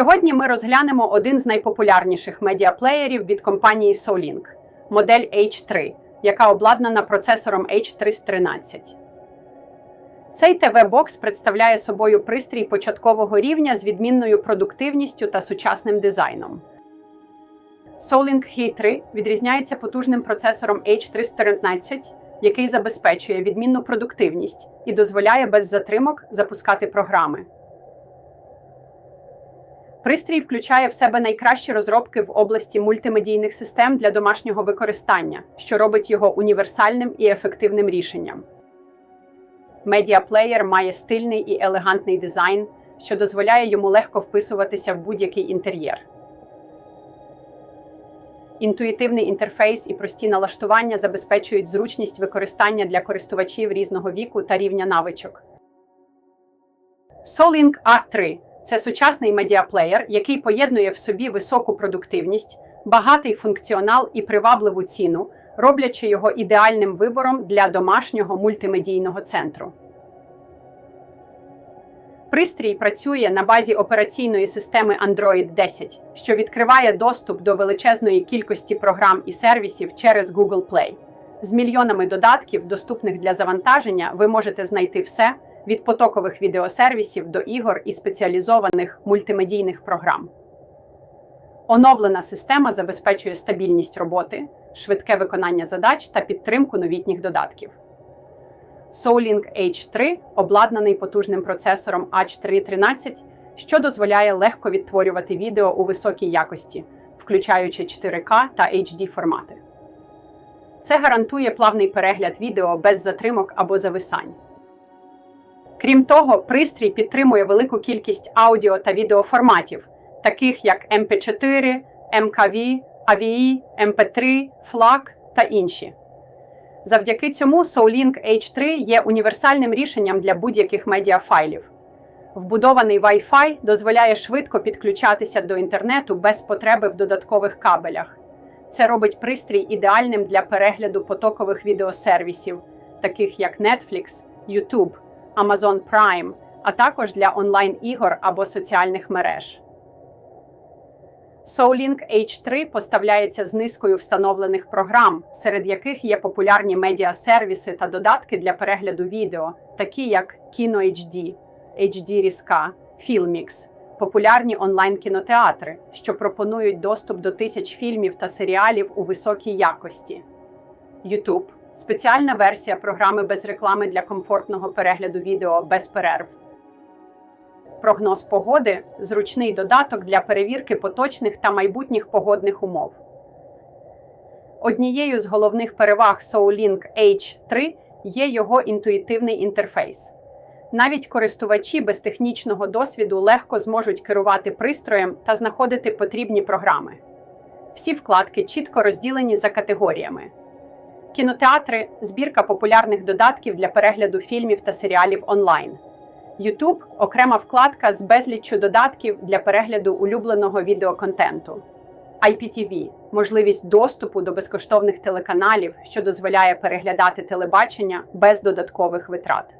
Сьогодні ми розглянемо один з найпопулярніших медіаплеєрів від компанії Solink – модель H3, яка обладнана процесором H313. Цей ТВ-бокс представляє собою пристрій початкового рівня з відмінною продуктивністю та сучасним дизайном. Solink He3 відрізняється потужним процесором H313, який забезпечує відмінну продуктивність і дозволяє без затримок запускати програми. Пристрій включає в себе найкращі розробки в області мультимедійних систем для домашнього використання, що робить його універсальним і ефективним рішенням. Медіаплеєр має стильний і елегантний дизайн, що дозволяє йому легко вписуватися в будь-який інтер'єр. Інтуїтивний інтерфейс і прості налаштування забезпечують зручність використання для користувачів різного віку та рівня навичок. Solink A3 це сучасний медіаплеєр, який поєднує в собі високу продуктивність, багатий функціонал і привабливу ціну, роблячи його ідеальним вибором для домашнього мультимедійного центру. Пристрій працює на базі операційної системи Android 10, що відкриває доступ до величезної кількості програм і сервісів через Google Play. З мільйонами додатків, доступних для завантаження, ви можете знайти все від потокових відеосервісів до ігор і спеціалізованих мультимедійних програм. Оновлена система забезпечує стабільність роботи, швидке виконання задач та підтримку новітніх додатків. Soulink H3 обладнаний потужним процесором H313, що дозволяє легко відтворювати відео у високій якості, включаючи 4К та HD формати. Це гарантує плавний перегляд відео без затримок або зависань. Крім того, пристрій підтримує велику кількість аудіо та відеоформатів, таких як MP4, MKV, AVI, MP3, FLAC та інші. Завдяки цьому Soulink H3 є універсальним рішенням для будь-яких медіафайлів. Вбудований Wi-Fi дозволяє швидко підключатися до інтернету без потреби в додаткових кабелях. Це робить пристрій ідеальним для перегляду потокових відеосервісів, таких як Netflix, YouTube, Amazon Prime, а також для онлайн-ігор або соціальних мереж. Soulink H3 поставляється з низкою встановлених програм, серед яких є популярні медіасервіси та додатки для перегляду відео, такі як Kino HD, HD Різка, Filmix, популярні онлайн-кінотеатри, що пропонують доступ до тисяч фільмів та серіалів у високій якості, YouTube – спеціальна версія програми без реклами для комфортного перегляду відео без перерв. Прогноз погоди зручний додаток для перевірки поточних та майбутніх погодних умов. Однією з головних переваг Soulink H3 є його інтуїтивний інтерфейс. Навіть користувачі без технічного досвіду легко зможуть керувати пристроєм та знаходити потрібні програми. Всі вкладки чітко розділені за категоріями. Кінотеатри збірка популярних додатків для перегляду фільмів та серіалів онлайн. YouTube окрема вкладка з безліччю додатків для перегляду улюбленого відеоконтенту. IPTV можливість доступу до безкоштовних телеканалів, що дозволяє переглядати телебачення без додаткових витрат.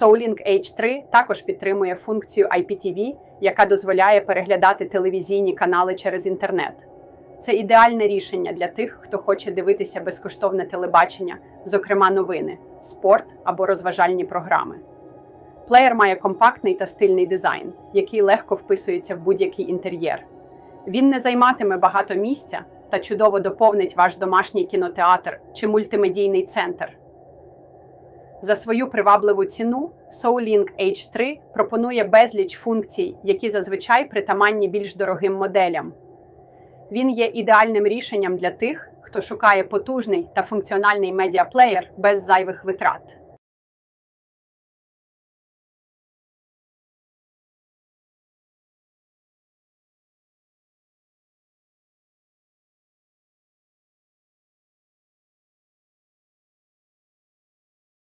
Soulink H3 також підтримує функцію IPTV, яка дозволяє переглядати телевізійні канали через інтернет. Це ідеальне рішення для тих, хто хоче дивитися безкоштовне телебачення, зокрема новини, спорт або розважальні програми. Плеєр має компактний та стильний дизайн, який легко вписується в будь-який інтер'єр. Він не займатиме багато місця та чудово доповнить ваш домашній кінотеатр чи мультимедійний центр. За свою привабливу ціну Soulink H3 пропонує безліч функцій, які зазвичай притаманні більш дорогим моделям. Він є ідеальним рішенням для тих, хто шукає потужний та функціональний медіаплеєр без зайвих витрат.